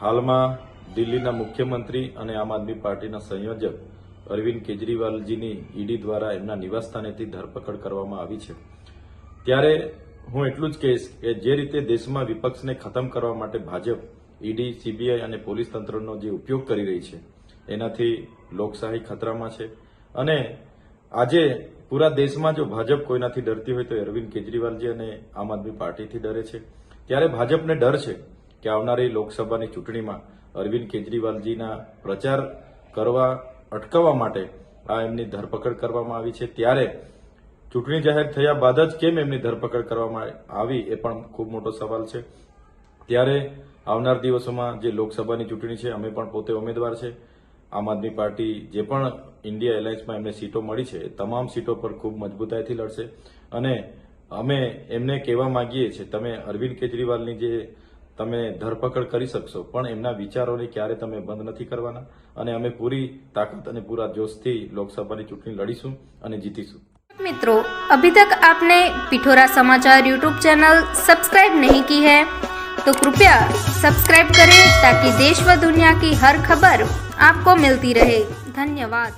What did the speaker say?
હાલમાં દિલ્હીના મુખ્યમંત્રી અને આમ આદમી પાર્ટીના સંયોજક અરવિંદ કેજરીવાલજીની ઈડી દ્વારા એમના નિવાસસ્થાનેથી ધરપકડ કરવામાં આવી છે. ત્યારે હું એટલું જ કહીશ કે જે રીતે દેશમાં વિપક્ષને ખતમ કરવા માટે ભાજપ, ઈડી, સીબીઆઈ અને પોલીસ તંત્રનો જે ઉપયોગ કરી રહી છે, એનાથી લોકશાહી ખતરામાં છે. અને આજે પૂરા દેશમાં જો ભાજપ કોઈનાથી ડરતી હોય તો અરવિંદ કેજરીવાલજી અને આમ આદમી પાર્ટીથી ડરે છે. ત્યારે ભાજપને ડર છે કે આવનારી લોકસભાની ચૂંટણીમાં અરવિંદ કેજરીવાલજીના પ્રચાર કરવા અટકાવવા માટે આ એમની ધરપકડ કરવામાં આવી છે. ત્યારે ચૂંટણી જાહેર થયા બાદ જ કેમ એમની ધરપકડ કરવામાં આવી એ પણ ખૂબ મોટો સવાલ છે. ત્યારે આવનાર દિવસોમાં જે લોકસભાની ચૂંટણી છે, અમે પણ પોતે ઉમેદવાર છે. આમ આદમી પાર્ટી જે પણ ઇન્ડિયા એલાયન્સમાં એમને સીટો મળી છે તમામ સીટો પર ખૂબ મજબૂતાઈથી લડશે. અને અમે એમને કહેવા માંગીએ છીએ, તમે અરવિંદ કેજરીવાલની જે તમે ધરપકડ કરી શકશો પણ એમના વિચારોને ક્યારે તમે બંધ નથી કરવાના અને અમે પૂરી તાકાત અને પૂરા જોશથી લોકસભાની ચૂંટણી લડીશું અને જીતીશું मित्रों अभी तक आपने पिठोरा समाचार यूट्यूब चैनल सब्सक्राइब नहीं की है तो कृपया सब्सक्राइब करें ताकि देश व दुनिया की हर खबर आपको मिलती रहे धन्यवाद